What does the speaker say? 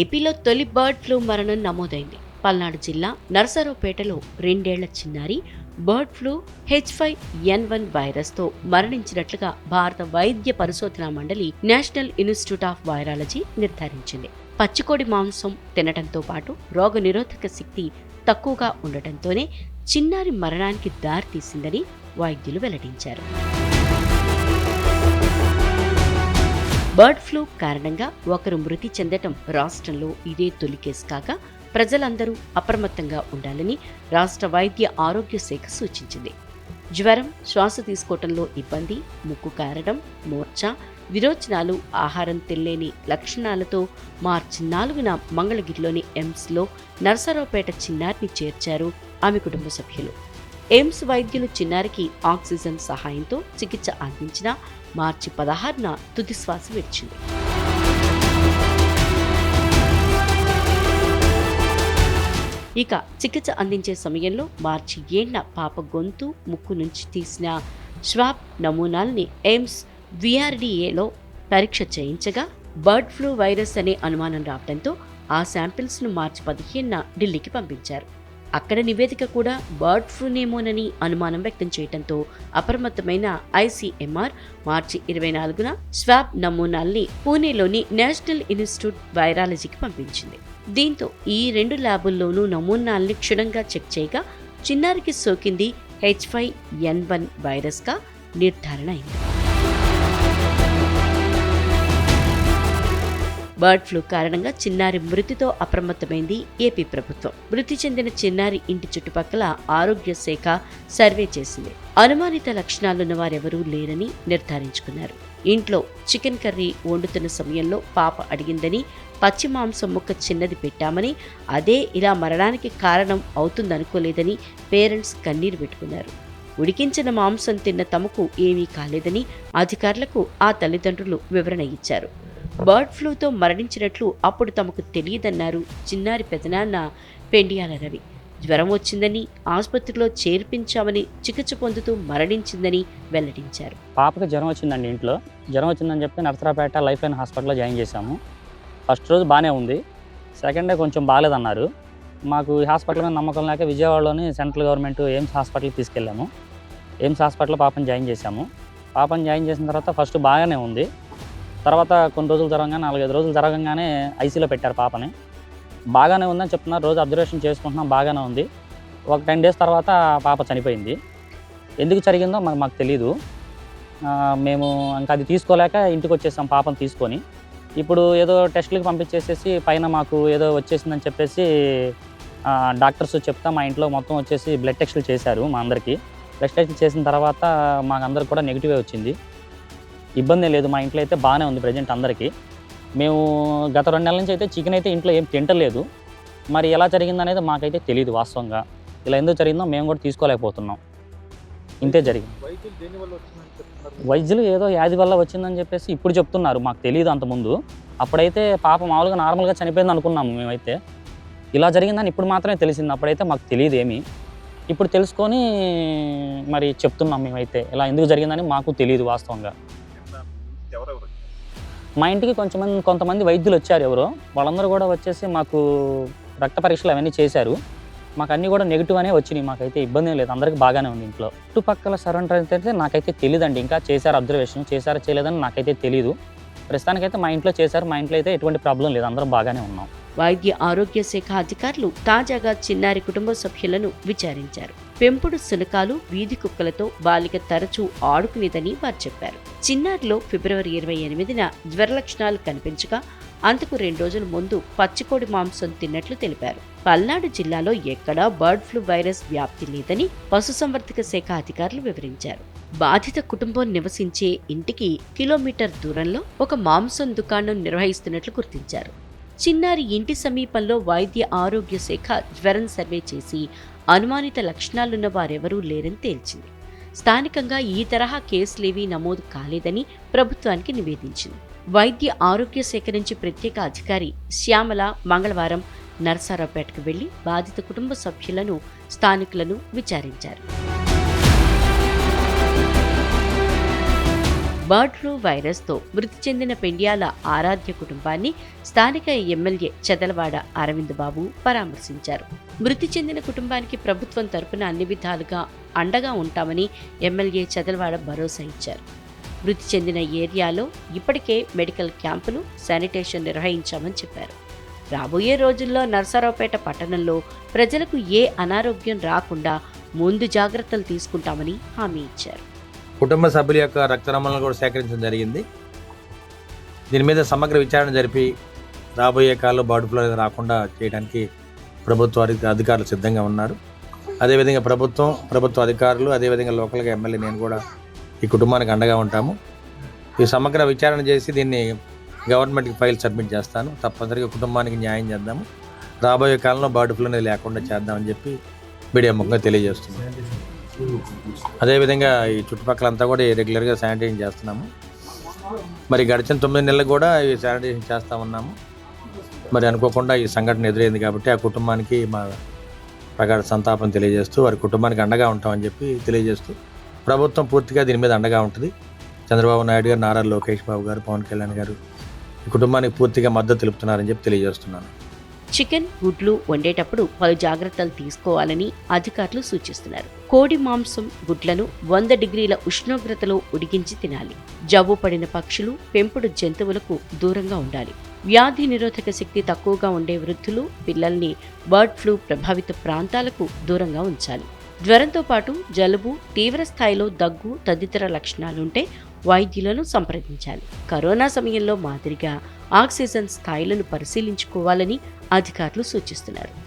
ఏపీలో తొలి bird flu మరణం నమోదైంది. పల్నాడు జిల్లా నరసరావుపేటలో రెండేళ్ళ చిన్నారి bird flu H five N one వైరస్తో మరణించినట్లుగా భారత వైద్య పరిశోధనా మండలి నేషనల్ ఇన్స్టిట్యూట్ ఆఫ్ వైరాలజీ నిర్ధారించింది. పచ్చికోడి మాంసం తినడంతో పాటు రోగ నిరోధక శక్తి తక్కువగా ఉండటంతోనే చిన్నారి మరణానికి దారితీసిందని వైద్యులు వెల్లడించారు. బర్డ్ ఫ్లూ కారణంగా ఒకరు మృతి చెందటం రాష్ట్రంలో ఇదే తొలి కేసు కాగా ప్రజలందరూ అప్రమత్తంగా ఉండాలని రాష్ట్ర వైద్య ఆరోగ్య శాఖ సూచించింది. జ్వరం శ్వాస తీసుకోవటంలో ఇబ్బంది ముక్కు కారడం మోర్చా విరోచనాలు ఆహారం తెల్లేని లక్షణాలతో మార్చి నాలుగున మంగళగిరిలోని ఎయిమ్స్లో నర్సరావుపేట చిన్నారిని చేర్చారు ఆమె కుటుంబ సభ్యులు. ఎయిమ్స్ వైద్యులు చిన్నారికి ఆక్సిజన్ సహాయంతో చికిత్స అందించిన మార్చి పదహారున తుది శ్వాస విడిచింది. ఇక చికిత్స అందించే సమయంలో మార్చి ఏళ్ళ పాప గొంతు ముక్కు నుంచి తీసిన స్వాబ్ నమూనాల్ని ఎయిమ్స్ విఆర్డీఏలో పరీక్ష చేయించగా బర్డ్ ఫ్లూ వైరస్ అనే అనుమానం రావడంతో ఆ శాంపిల్స్ను మార్చి పదిహేనున ఢిల్లీకి పంపించారు. అక్కడ నివేదిక కూడా బర్డ్ ఫ్లూనేమోనని అనుమానం వ్యక్తం చేయడంతో అప్రమత్తమైన ఐసీఎంఆర్ మార్చి ఇరవై నాలుగున స్వాబ్ నమూనాల్ని పూణేలోని నేషనల్ ఇన్స్టిట్యూట్ వైరాలజీకి పంపించింది. దీంతో ఈ రెండు ల్యాబుల్లోనూ నమూనాల్ని క్షుణ్ణంగా చెక్ చేయగా చిన్నారికి సోకింది హెచ్ ఫైవ్ ఎన్ వన్ వైరస్గా నిర్ధారణ అయింది. బర్డ్ ఫ్లూ కారణంగా చిన్నారి మృతితో అప్రమత్తమైంది ఏపీ ప్రభుత్వం. మృతి చెందిన చిన్నారి ఇంటి చుట్టుపక్కల ఆరోగ్య శాఖ సర్వే చేసింది. అనుమానిత లక్షణాలున్న వారెవరూ లేరని నిర్ధారించుకున్నారు. ఇంట్లో చికెన్ కర్రీ వండుతున్న సమయంలో పాప అడిగిందని పచ్చి మాంసం ముక్క చిన్నది పెట్టామని అదే ఇలా మరణానికి కారణం అవుతుందనుకోలేదని పేరెంట్స్ కన్నీరు పెట్టుకున్నారు. ఉడికించిన మాంసం తిన్న తమకు ఏమీ కాలేదని అధికారులకు ఆ తల్లిదండ్రులు వివరణ ఇచ్చారు. బర్డ్ ఫ్లూతో మరణించినట్లు అప్పుడు తమకు తెలియదన్నారు చిన్నారి పెదనాన్న పెండియాల రవి జ్వరం వచ్చిందని ఆసుపత్రిలో చేర్పించామని చికిత్స పొందుతూ మరణించిందని వెల్లడించారు. పాపకు జ్వరం వచ్చిందండి ఇంట్లో. జ్వరం వచ్చిందని చెప్పి నరసరాపేట లైఫ్ లైన్ హాస్పిటల్లో జాయిన్ చేశాము. ఫస్ట్ రోజు బాగానే ఉంది. సెకండ్ డే కొంచెం బాగాలేదన్నారు. మాకు ఈ హాస్పిటల్ మీద నమ్మకం లేక విజయవాడలోని సెంట్రల్ గవర్నమెంట్ ఎయిమ్స్ హాస్పిటల్కి తీసుకెళ్ళాము. ఎయిమ్స్ హాస్పిటల్లో పాపని జాయిన్ చేశాము. పాపం జాయిన్ చేసిన తర్వాత ఫస్ట్ బాగానే ఉంది. తర్వాత కొన్ని రోజులు జరగగానే నాలుగైదు రోజులు జరగంగానే ఐసీలో పెట్టారు పాపని. బాగానే ఉందని చెప్తున్నారు. రోజు అబ్జర్వేషన్ చేసుకుంటున్నాం బాగానే ఉంది. ఒక టెన్ డేస్ తర్వాత పాప చనిపోయింది. ఎందుకు జరిగిందో మాకు మాకు తెలియదు మేము ఇంకా అది తీసుకోలేక ఇంటికి వచ్చేసాం పాపను తీసుకొని. ఇప్పుడు ఏదో టెస్టులకు పంపించేసేసి పైన మాకు ఏదో వచ్చేసిందని చెప్పేసి డాక్టర్స్ చెప్తా మా ఇంట్లో మొత్తం వచ్చేసి బ్లడ్ టెస్టులు చేశారు మా అందరికీ. బ్లడ్ టెస్టులు చేసిన తర్వాత మాకు అందరికి కూడా నెగిటివే వచ్చింది. ఇబ్బంది లేదు మా ఇంట్లో అయితే బాగానే ఉంది ప్రజెంట్ అందరికీ. మేము గత రెండు నెలల నుంచి అయితే చికెన్ అయితే ఇంట్లో ఏం తింటలేదు. మరి ఎలా జరిగిందనేది మాకైతే తెలియదు వాస్తవంగా. ఇలా ఎందుకు జరిగిందో మేము కూడా తీసుకోలేకపోతున్నాం. ఇంతే జరిగింది. వైద్యులు ఏదో వ్యాధి వల్ల వచ్చిందని చెప్పేసి ఇప్పుడు చెప్తున్నారు మాకు తెలియదు అంతకుముందు అప్పుడైతే పాప మామూలుగా నార్మల్గా చనిపోయింది అనుకున్నాము మేమైతే. ఇలా జరిగిందని ఇప్పుడు మాత్రమే తెలిసింది అప్పుడైతే మాకు తెలియదు ఏమీ. ఇప్పుడు తెలుసుకొని మరి చెప్తున్నాం మేమైతే ఇలా ఎందుకు జరిగిందని మాకు తెలియదు వాస్తవంగా. మా ఇంటికి కొంచెం కొంతమంది వైద్యులు వచ్చారు ఎవరో. వాళ్ళందరూ కూడా వచ్చేసి మాకు రక్త పరీక్షలు అవన్నీ చేశారు. మాకు అన్నీ కూడా నెగిటివ్ అనే వచ్చినాయి. మాకైతే ఇబ్బంది లేదు. అందరికీ బాగానే ఉంది ఇంట్లో. చుట్టుపక్కల సరౌండర్ అయితే నాకైతే తెలియదండి ఇంకా చేశారు అబ్జర్వేషన్ చేశారా చేయలేదని నాకైతే తెలియదు ప్రస్తుతానికైతే మా ఇంట్లో చేశారు. మా ఇంట్లో అయితే ఎటువంటి ప్రాబ్లం లేదు. అందరం బాగానే ఉన్నాం. వైద్య ఆరోగ్య శాఖ అధికారులు తాజాగా చిన్నారి కుటుంబ సభ్యులను విచారించారు. పెంపుడు శునకాలు వీధి కుక్కలతో బాలిక తరచూ ఆడుకునేదని వారు చెప్పారు. చిన్నారిలో ఫిబ్రవరి ఇరవై ఎనిమిదిన జ్వరలక్షణాలు కనిపించగా అంతకు రెండు రోజుల ముందు పచ్చికోడి మాంసం తిన్నట్లు తెలిపారు. పల్నాడు జిల్లాలో ఎక్కడా బర్డ్ ఫ్లూ వైరస్ వ్యాప్తి లేదని పశుసంవర్ధక శాఖ అధికారులు వివరించారు. బాధిత కుటుంబం నివసించే ఇంటికి కిలోమీటర్ దూరంలో ఒక మాంసం దుకాణం నిర్వహిస్తున్నట్లు గుర్తించారు. చిన్నారి ఇంటి సమీపంలో వైద్య ఆరోగ్య శాఖ జ్వరం సర్వే చేసి అనుమానిత లక్షణాలున్న వారెవరూ లేరని తేల్చింది. స్థానికంగా ఈ తరహా కేసులేవీ నమోదు కాలేదని ప్రభుత్వానికి నివేదించింది. వైద్య ఆరోగ్య శాఖ నుంచి ప్రత్యేక అధికారి శ్యామల మంగళవారం నర్సారావుపేటకు వెళ్ళి బాధిత కుటుంబ సభ్యులను స్థానికులను విచారించారు. బర్డ్ ఫ్లూ వైరస్తో మృతి చెందిన పెండ్యాల ఆరాధ్య కుటుంబాన్ని స్థానిక ఎమ్మెల్యే చెదలవాడ అరవింద్ బాబు పరామర్శించారు. మృతి చెందిన కుటుంబానికి ప్రభుత్వం తరపున అన్ని విధాలుగా అండగా ఉంటామని ఎమ్మెల్యే చెదలవాడ భరోసా ఇచ్చారు. మృతి చెందిన ఏరియాలో ఇప్పటికే మెడికల్ క్యాంపులు శానిటేషన్ నిర్వహించామని చెప్పారు. రాబోయే రోజుల్లో నర్సరావుపేట పట్టణంలో ప్రజలకు ఏ అనారోగ్యం రాకుండా ముందు జాగ్రత్తలు తీసుకుంటామని హామీ ఇచ్చారు. కుటుంబ సభ్యుల యొక్క రక్త కూడా సేకరించడం జరిగింది. దీని మీద సమగ్ర విచారణ జరిపి రాబోయే కాలంలో బర్డ్ ఫ్లూ అనేది రాకుండా చేయడానికి ప్రభుత్వ అధికారులు సిద్ధంగా ఉన్నారు. అదేవిధంగా ప్రభుత్వం ప్రభుత్వ అధికారులు అదేవిధంగా లోకల్గా ఎమ్మెల్యే నేను కూడా ఈ కుటుంబానికి అండగా ఉంటాము. ఈ సమగ్ర విచారణ చేసి దీన్ని గవర్నమెంట్కి ఫైల్ సబ్మిట్ చేస్తాను. తప్పనిసరిగా కుటుంబానికి న్యాయం చేద్దాము. రాబోయే కాలంలో బర్డ్ ఫ్లూ అనేది లేకుండా చేద్దామని చెప్పి మీడియా ముఖంగా తెలియజేస్తున్నాను. అదేవిధంగా ఈ చుట్టుపక్కలంతా కూడా రెగ్యులర్గా శానిటైజింగ్ చేస్తున్నాము. మరి గడిచిన తొమ్మిది నెలలు కూడా ఈ శానిటైజేషన్ చేస్తూ ఉన్నాము. మరి అనుకోకుండా ఈ సంఘటన ఎదురైంది కాబట్టి ఆ కుటుంబానికి మా ప్రగాఢ సంతాపం తెలియజేస్తూ వారి కుటుంబానికి అండగా ఉంటామని చెప్పి తెలియజేస్తూ ప్రభుత్వం పూర్తిగా దీని మీద అండగా ఉంటుంది. చంద్రబాబు నాయుడు గారు నారా లోకేష్ బాబు గారు పవన్ కళ్యాణ్ గారు ఈ కుటుంబానికి పూర్తిగా మద్దతు తెలుపుతున్నారని చెప్పి తెలియజేస్తున్నాను. చికెన్ గుడ్లు వండేటప్పుడు పలు జాగ్రత్తలు తీసుకోవాలని అధికారులు సూచిస్తున్నారు. కోడి మాంసం గుడ్లను వంద డిగ్రీల ఉష్ణోగ్రతలో ఉడికించి తినాలి. జబ్బు పడిన పక్షులు పెంపుడు జంతువులకు దూరంగా ఉండాలి. వ్యాధి నిరోధక శక్తి తక్కువగా ఉండే వృద్ధులు పిల్లల్ని బర్డ్ ఫ్లూ ప్రభావిత ప్రాంతాలకు దూరంగా ఉంచాలి. జ్వరంతో పాటు జలుబు తీవ్ర స్థాయిలో దగ్గు తదితర లక్షణాలుంటే వైద్యులను సంప్రదించాలి. కరోనా సమయంలో మాదిరిగా ఆక్సిజన్ స్థాయిలను పరిశీలించుకోవాలని అధికారులు సూచిస్తున్నారు.